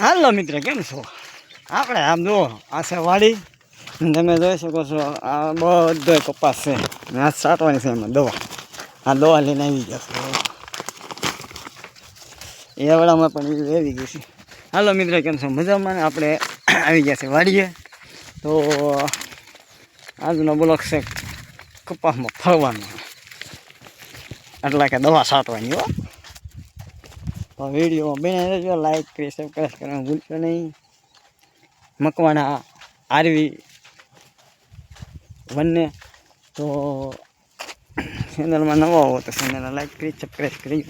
હાલો મિત્ર, કેમ છો? આપણે આમ જુઓ આ છે વાડી તમે જોઈ શકો છો, આ બધો કપાસ છે. આ છાંટવાની છે એમાં દવા. આ દવા લઈને આવી ગયા છે. એવડામાં પણ એ આવી ગઈ છે. હાલો મિત્ર, કેમ છો? મજામાં આપણે આવી ગયા છે વાડીએ. તો આજનો બ્લોક છે કપાસમાં ફરવાનો. એટલે કે દવા છાંટવાની હો. તો વીડિયો બને રહેજો લાઈક કરી સબસ્ક્રાઈબ કરવાનું ભૂલશો નહીં. મકવાણા આરવી બંને. તો ચેનલમાં નવા હો તો ચેનલને લાઈક કરી સબસ્ક્રાઈબ કરી.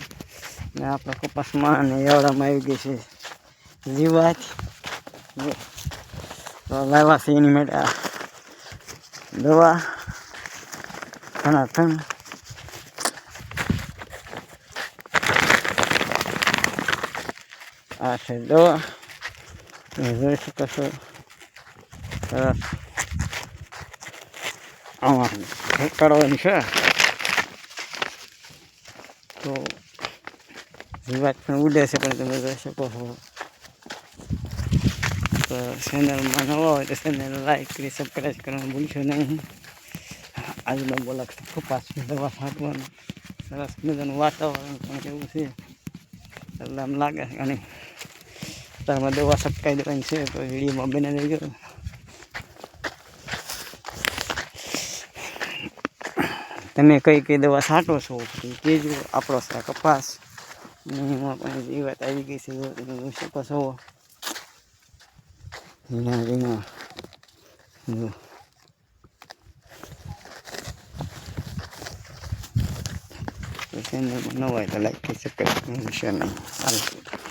ને આપણા કપાસમાં અને એવડામાં આવી ગઈ છે જીવાત. તો લાવ્યા છે એની માટે દવા, ઘણા થણ આ છે દવા તમે જોઈ શકો છો સરસ આમાં કરવાની છે તો જીવાત પણ ઉડે છે પણ તમે જોઈ શકો છો તો ચેનલમાં નવા હોય તો ચેનલ લાઈક કરી સબસ્ક્રાઈબ કરવાનું ભૂલશો નહીં આજનો બોલક કપાસની દવા છાંટવાનું સરસ મજાનું વાતાવરણ પણ એવું છે એટલે આમ લાગે ઘણી તારમાં દવા સટકાઈ દેવાની છે તો વિડીયોમાં બને રહેજો તમે કઈ કઈ દવા છાંટો છો કેજો આપણો છે કપાસ એમાં પણ જીવાત આવી ગઈ છે તમે જોઈ શકો છો ઝીણા ઝીણા So hindi mo nawala like, subscribe, and share na. Alright.